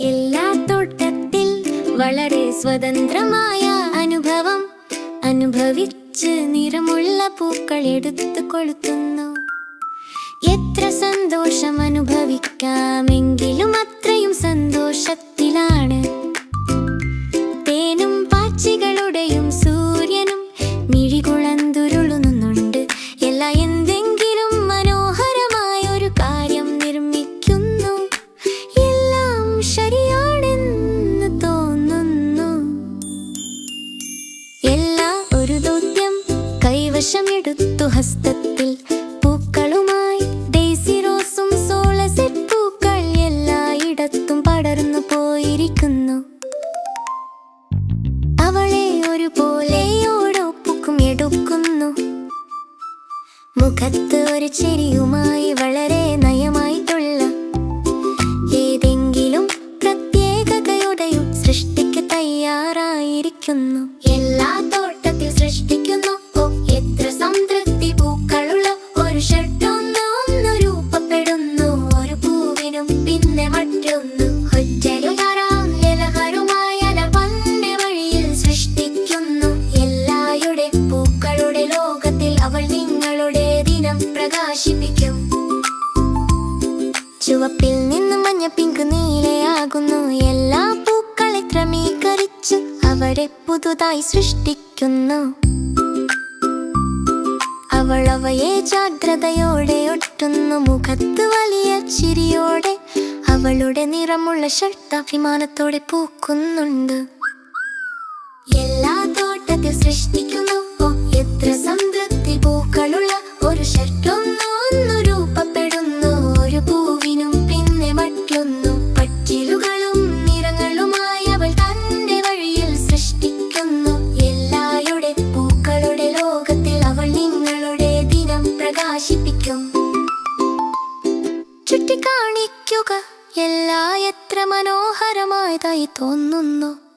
എല്ലാ തോട്ടത്തിൽ വളരെ സ്വതന്ത്രമായ അനുഭവം അനുഭവിച്ച് നിറമുള്ള പൂക്കൾ എടുത്തു കൊളുത്തുന്നു. എത്ര സന്തോഷം അനുഭവിക്കാമെങ്കിലും അത്രയും സന്തോഷത്തിലാണ്. തേനും പാച്ചികളുടെയും സൂര്യനും മിഴികുളന്തുരുളുന്നുണ്ട് കൈവശമെടുത്തു ഹസ്തത്തിൽ പൂക്കളുമായി. ഡെയ്സി റോസും സോളസെറ്റ് പൂക്കൾ എല്ലായിടത്തും പടർന്നു പോയിരിക്കുന്നു. അവളെ ഒരുപോലെ പോലെ പൂക്കും എടുക്കുന്നു. മുഖത്ത് ഒരു ചെരിയുമായി വളരെ നയമായിട്ടുള്ള ഏതെങ്കിലും പ്രത്യേകതയുടെയും സൃഷ്ടിക്ക് തയ്യാറായിരിക്കുന്നു. എല്ലാ പ്രകാശിപ്പിക്കും. ചുവപ്പിൽ നിന്ന് മഞ്ഞ പിങ്ക് നീലയാകുന്നു. എല്ലാ പൂക്കളെ ക്രമീകരിച്ച് അവരെ പുതുതായി സൃഷ്ടിക്കുന്നു. അവൾ അവയെ ജാഗ്രതയോടെ ഒട്ടുന്നു. മുഖത്ത് വലിയ ചിരിയോടെ അവളുടെ നിറമുള്ള ഷർട്ട് അഭിമാനത്തോടെ പൂക്കുന്നുണ്ട്. എല്ലാ തോട്ടത്തിൽ സൃഷ്ടിക്കുന്നു. എത്ര ചുറ്റിക്കാണിക്കുക. എല്ലാ എത്ര മനോഹരമായതായി തോന്നുന്നു.